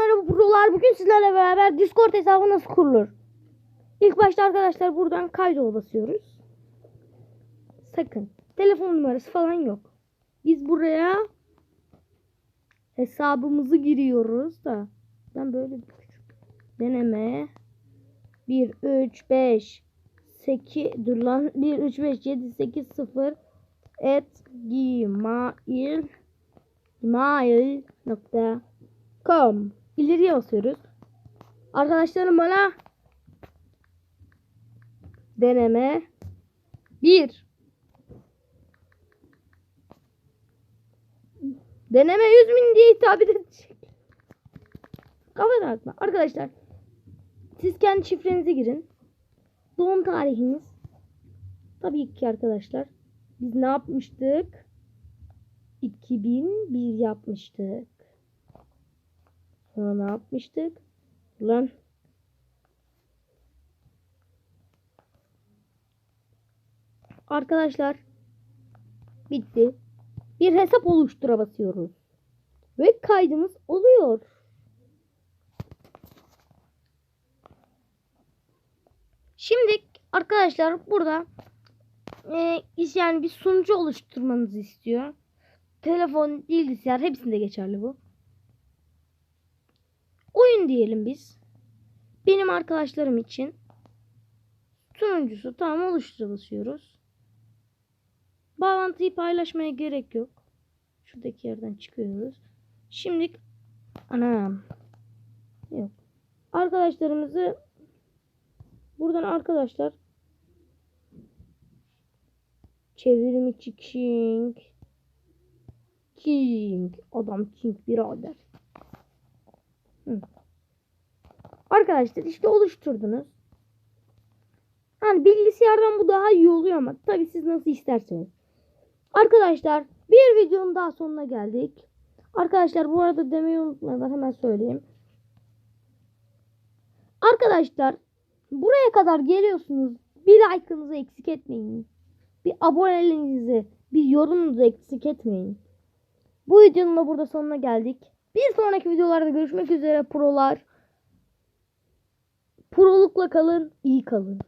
merhaba prolar. Bugün sizlerle beraber Discord hesabı nasıl kurulur? İlk başta arkadaşlar buradan kaydola basıyoruz. Sakın. Telefon numarası falan yok. Biz buraya hesabımızı giriyoruz da. Ben böyle bir küçük deneme 1 3 5 8 dur lan 1 3 5 7 8 0 et gmail gmail.com İleriye basıyoruz. Arkadaşlarım bana deneme 1 deneme 100 bin diye hitap edecek. Kafa dağıtma. Arkadaşlar siz kendi şifrenize girin. Doğum tarihiniz. Tabii ki arkadaşlar. Biz ne yapmıştık? 2001 yapmıştık. Sonra ne yapmıştık? Lan. Arkadaşlar bitti. Bir hesap oluştura basıyoruz. Ve kaydımız oluyor. Şimdi arkadaşlar burada e, yani bir sunucu oluşturmanızı istiyor. Telefon, bilgisayar hepsinde geçerli bu. Oyun diyelim biz. Benim arkadaşlarım için sunucusu tamam oluştura basıyoruz. Bağlantıyı paylaşmaya gerek yok. Şuradaki yerden çıkıyoruz. Şimdi anam yok. Arkadaşlarımızı buradan arkadaşlar çevirimiçi King King adam King birader. Arkadaşlar işte oluşturdunuz. Hani bilgisayardan bu daha iyi oluyor ama tabi siz nasıl isterseniz. Arkadaşlar bir videonun daha sonuna geldik. Arkadaşlar bu arada demeyi unutmadan hemen söyleyeyim. Arkadaşlar buraya kadar geliyorsunuz. Bir like'ınızı eksik etmeyin. Bir aboneliğinizi, bir yorumunuzu eksik etmeyin. Bu videonun da burada sonuna geldik. Bir sonraki videolarda görüşmek üzere prolar. Prolukla kalın, iyi kalın.